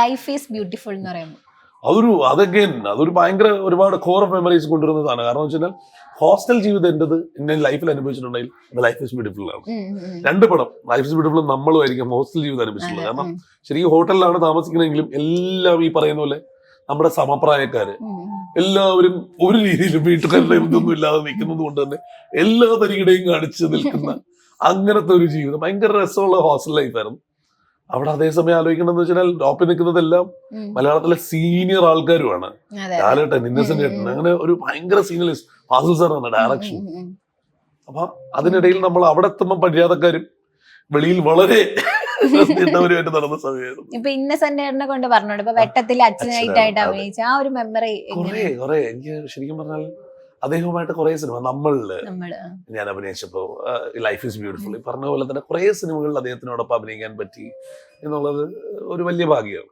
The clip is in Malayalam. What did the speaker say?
ലൈഫ് ഈസ് ബ്യൂട്ടിഫുൾ എന്ന് പറയുമ്പോൾ. അതൊരു അതൊക്കെ അതൊരു ഭയങ്കര ഒരുപാട് കോർ ഓഫ് മെമ്മറീസ് കൊണ്ടുവരുന്ന സാധനം. കാരണം വെച്ച് കഴിഞ്ഞാൽ ഹോസ്റ്റൽ ജീവിതം എന്റെത് എന്നെ ലൈഫിൽ അനുഭവിച്ചിട്ടുണ്ടെങ്കിൽ ലൈഫ് ഇസ് ബ്യൂട്ടിഫുൾ ആണ്. രണ്ട് പടം ലൈഫ് ഇസ് ബ്യൂട്ടിഫുൾ നമ്മളും ആയിരിക്കും ഹോസ്റ്റൽ ജീവിതം അനുഭവിച്ചിട്ടുള്ളത്. കാരണം ശരിക്കും ഹോട്ടലിലാണ് താമസിക്കുന്നതെങ്കിലും എല്ലാം ഈ പറയുന്ന പോലെ നമ്മുടെ സമപ്രായക്കാര് എല്ലാവരും ഒരു രീതിയിലും വീട്ടുകാരുടെ ഇതൊന്നും ഇല്ലാതെ നിൽക്കുന്നത് കൊണ്ട് തന്നെ എല്ലാ തരികിടെയും കാണിച്ച് നിൽക്കുന്ന അങ്ങനത്തെ ഒരു ജീവിതം. ഭയങ്കര രസമുള്ള ഹോസ്റ്റൽ ലൈഫായിരുന്നു അവിടെ അതേസമയം ആലോചിക്കണമെന്ന് വെച്ചാൽ ടോപ്പിൽ നിൽക്കുന്നതെല്ലാം മലയാളത്തിലെ സീനിയർ ആൾക്കാരുമാണ്. ലാലേട്ടൻ ഇന്നസെന്റ് ഏട്ടൻ അങ്ങനെ ഒരു ഭയങ്കര സീനിയർ ഫാസിൽ സാറാണ് ഡയറക്ഷൻ. അപ്പൊ അതിനിടയിൽ നമ്മൾ അവിടെ എത്തുമ്പോൾ പര്യാതക്കാരും വെളിയിൽ വളരെ നടന്ന സമയമായിരുന്നു. ഇപ്പൊ ഇന്നസെന്റ് ഏട്ടനെ കൊണ്ട് പറഞ്ഞോണ്ട് ഇപ്പൊ വെട്ടത്തിൽ അച്ഛനായിട്ടായിട്ട് അഭിനയിച്ച ആ ഒരു മെമ്മറി എനിക്ക് ശരിക്കും പറഞ്ഞാൽ അദ്ദേഹവുമായിട്ട് കുറെ സിനിമ നമ്മളിൽ നമ്മൾ ഞാൻ അഭിനയിച്ചപ്പോൾ ലൈഫ് ഈസ് ബ്യൂട്ടിഫുൾ ഈ പറഞ്ഞ പോലെ തന്നെ കുറെ സിനിമകളിൽ അദ്ദേഹത്തിനോടൊപ്പം അഭിനയിക്കാൻ പറ്റി എന്നുള്ളത് ഒരു വലിയ ഭാഗ്യമാണ്.